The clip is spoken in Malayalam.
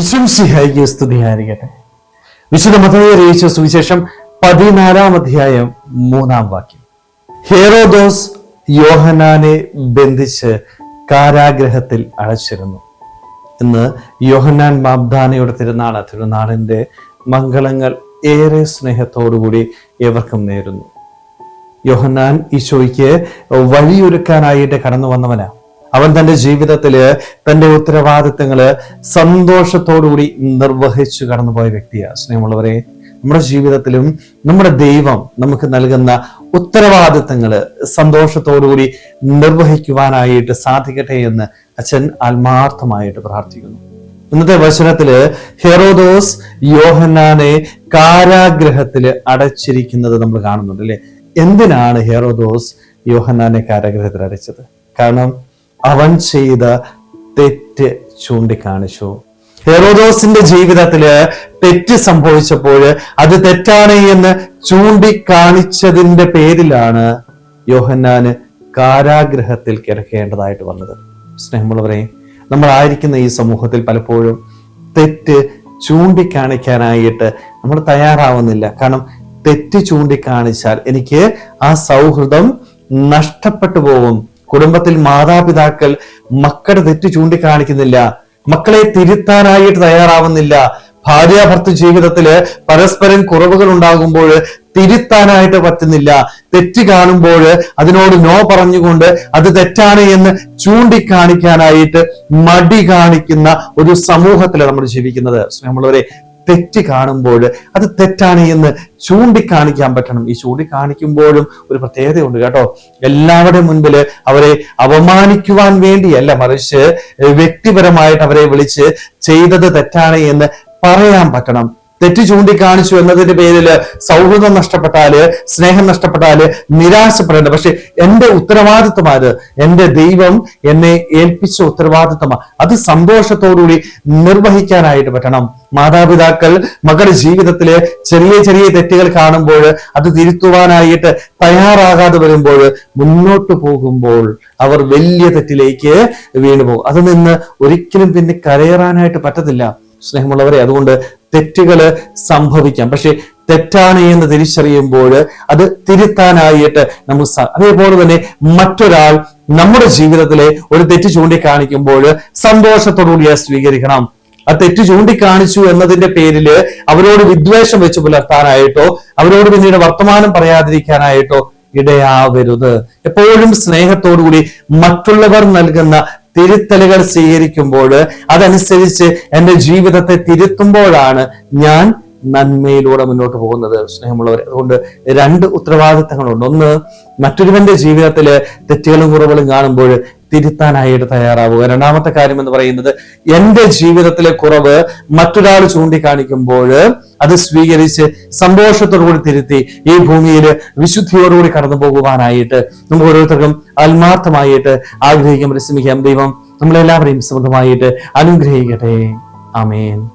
വിശംസിഹായിക്ക് സ്തുതിയായിരിക്കട്ടെ. വിശുദ്ധ മതയെ അറിയിച്ച സുവിശേഷം പതിനാലാം അധ്യായം മൂന്നാം വാക്യം. ഹേറോദോസ് യോഹനാനെ ബന്ധിച്ച് കാരാഗ്രഹത്തിൽ അടച്ചിരുന്നു. ഇന്ന് യോഹന്നാൻ മാബ്ദാനയുടെ തിരുനാൾ തിരുനാളിന്റെ മംഗളങ്ങൾ ഏറെ സ്നേഹത്തോടുകൂടി ഏവർക്കും നേരുന്നു. യോഹന്നാൻ ഈശോയ്ക്ക് വഴിയൊരുക്കാനായിട്ട് കടന്നു വന്നവനാ അവൻ തന്റെ ജീവിതത്തിൽ തന്റെ ഉത്തരവാദിത്തങ്ങൾ സന്തോഷത്തോടുകൂടി നിർവഹിച്ചു കടന്നുപോയ വ്യക്തിയാണ് സ്നേഹമുള്ളവരെ നമ്മുടെ ജീവിതത്തിലും നമ്മുടെ ദൈവം നമുക്ക് നൽകുന്ന ഉത്തരവാദിത്തങ്ങൾ സന്തോഷത്തോടുകൂടി നിർവഹിക്കുവാനായിട്ട് സാധിക്കട്ടെ എന്ന് അച്ഛൻ ആത്മാർത്ഥമായിട്ട് പ്രാർത്ഥിക്കുന്നു. ഇന്നത്തെ വചനത്തിൽ ഹെറോദോസ് യോഹന്നാനെ കാരാഗ്രഹത്തിൽ അടച്ചിരിക്കുന്നത് നമ്മൾ കാണുന്നുണ്ട് അല്ലെ? എന്തിനാണ് ഹെറോദോസ് യോഹന്നാനെ കാരാഗ്രഹത്തിൽ അടച്ചത്? കാരണം അവൻ ചെയ്ത തെറ്റ് ചൂണ്ടിക്കാണിച്ചു. ഹെറോദോസിന്റെ ജീവിതത്തിൽ തെറ്റ് സംഭവിച്ചപ്പോൾ അത് തെറ്റാണ് എന്ന് ചൂണ്ടിക്കാണിച്ചതിന്റെ പേരിലാണ് യോഹന്നാന് കാരാഗ്രഹത്തിൽ കിടക്കേണ്ടതായിട്ട് വന്നത്. സ്നേഹമുള്ളവരെ നമ്മൾ ആയിരിക്കുന്ന ഈ സമൂഹത്തിൽ പലപ്പോഴും തെറ്റ് ചൂണ്ടിക്കാണിക്കാനായിട്ട് നമ്മൾ തയ്യാറാവുന്നില്ല. കാരണം തെറ്റ് ചൂണ്ടിക്കാണിച്ചാൽ എനിക്ക് ആ സൗഹൃദം നഷ്ടപ്പെട്ടു പോകും. കുടുംബത്തിൽ മാതാപിതാക്കൾ മക്കളുടെ തെറ്റ് ചൂണ്ടിക്കാണിക്കുന്നില്ല. മക്കളെ തിരുത്താനായിട്ട് തയ്യാറാവുന്നില്ല. ഭാര്യ ഭർത്തൃ ജീവിതത്തിൽ പരസ്പരം കുറവുകൾ ഉണ്ടാകുമ്പോൾ തിരുത്താനായിട്ട് പറ്റുന്നില്ല. തെറ്റ് കാണുമ്പോൾ അതിനോട് നോ പറഞ്ഞുകൊണ്ട് അത് തെറ്റാണ് എന്ന് ചൂണ്ടിക്കാണിക്കാനായിട്ട് മടി കാണിക്കുന്ന ഒരു സമൂഹത്തിലാണ് നമ്മൾ ജീവിക്കുന്നത്. സ്നേഹമുള്ളവരെ തെറ്റ് കാണുമ്പോൾ അത് തെറ്റാണ് എന്ന് ചൂണ്ടിക്കാണിക്കാൻ പറ്റണം. ഈ ചൂണ്ടിക്കാണിക്കുമ്പോഴും ഒരു പ്രത്യേകതയുണ്ട് കേട്ടോ. എല്ലാവരുടെ മുൻപിൽ അവരെ അപമാനിക്കുവാൻ വേണ്ടിയല്ല മറിച്ച് വ്യക്തിപരമായിട്ട് അവരെ വിളിച്ച് ചെയ്തത് തെറ്റാണ് എന്ന് പറയാൻ പറ്റണം. തെറ്റ് ചൂണ്ടിക്കാണിച്ചു എന്നതിന്റെ പേരിൽ സൗഹൃദം നഷ്ടപ്പെട്ടാൽ സ്നേഹം നഷ്ടപ്പെട്ടാൽ നിരാശപ്പെടേണ്ട. പക്ഷെ എന്റെ ഉത്തരവാദിത്വമാണ് എന്റെ ദൈവം എന്നെ ഏൽപ്പിച്ച ഉത്തരവാദിത്വമാണ് അത് സന്തോഷത്തോടുകൂടി നിർവഹിക്കാനായിട്ട് പറ്റണം. മാതാപിതാക്കൾ മകളുടെ ജീവിതത്തിലെ ചെറിയ ചെറിയ തെറ്റുകൾ കാണുമ്പോൾ അത് തിരുത്തുവാനായിട്ട് തയ്യാറാകാതെ വരുമ്പോൾ മുന്നോട്ട് പോകുമ്പോൾ അവർ വലിയ തെറ്റിലേക്ക് വീണുപോകും. അത് നിന്ന് ഒരിക്കലും പിന്നെ കരയറാനായിട്ട് പറ്റത്തില്ല. സ്നേഹമുള്ളവരെ അതുകൊണ്ട് തെറ്റുകൾ സംഭവിക്കാം. പക്ഷെ തെറ്റാണ് എന്ന് തിരിച്ചറിയുമ്പോൾ അത് തിരുത്താനായിട്ട് നമുക്ക് അതേപോലെ തന്നെ മറ്റൊരാൾ നമ്മുടെ ജീവിതത്തിലെ ഒരു തെറ്റ് ചൂണ്ടിക്കാണിക്കുമ്പോൾ സന്തോഷത്തോടുകൂടി സ്വീകരിക്കണം. ആ തെറ്റ് ചൂണ്ടിക്കാണിച്ചു എന്നതിന്റെ പേരിൽ അവരോട് വിദ്വേഷം വെച്ച് പുലർത്താനായിട്ടോ അവരോട് പിന്നീട് വർത്തമാനം പറയാതിരിക്കാനായിട്ടോ ഇടയാവരുത്. എപ്പോഴും സ്നേഹത്തോടുകൂടി മറ്റുള്ളവർ നൽകുന്ന തിരുത്തലുകൾ സ്വീകരിക്കുമ്പോൾ അതനുസരിച്ച് എന്റെ ജീവിതത്തെ തിരുത്തുമ്പോഴാണ് ഞാൻ നന്മയിലൂടെ മുന്നോട്ട് പോകുന്നത്. സ്നേഹമുള്ളവർ അതുകൊണ്ട് രണ്ട് ഉത്തരവാദിത്തങ്ങളുണ്ട്. ഒന്ന് മറ്റൊരുവന്റെ ജീവിതത്തിൽ തെറ്റുകളും കുറവുകളും കാണുമ്പോൾ തിരുത്താനായിട്ട് തയ്യാറാവുക. രണ്ടാമത്തെ കാര്യം എന്ന് പറയുന്നത് എന്റെ ജീവിതത്തിലെ കുറവ് മറ്റൊരാൾ ചൂണ്ടിക്കാണിക്കുമ്പോൾ അത് സ്വീകരിച്ച് സന്തോഷത്തോടുകൂടി തിരുത്തി ഈ ഭൂമിയിൽ വിശുദ്ധിയോടുകൂടി കടന്നു പോകുവാനായിട്ട് നമുക്ക് ഓരോരുത്തർക്കും ആത്മാർത്ഥമായിട്ട് ആഗ്രഹിക്കാൻ പരിശ്രമിക്കാം. ദൈവം നമ്മളെല്ലാവരെയും സ്വന്തമായിട്ട് അനുഗ്രഹിക്കട്ടെ. ആമേൻ.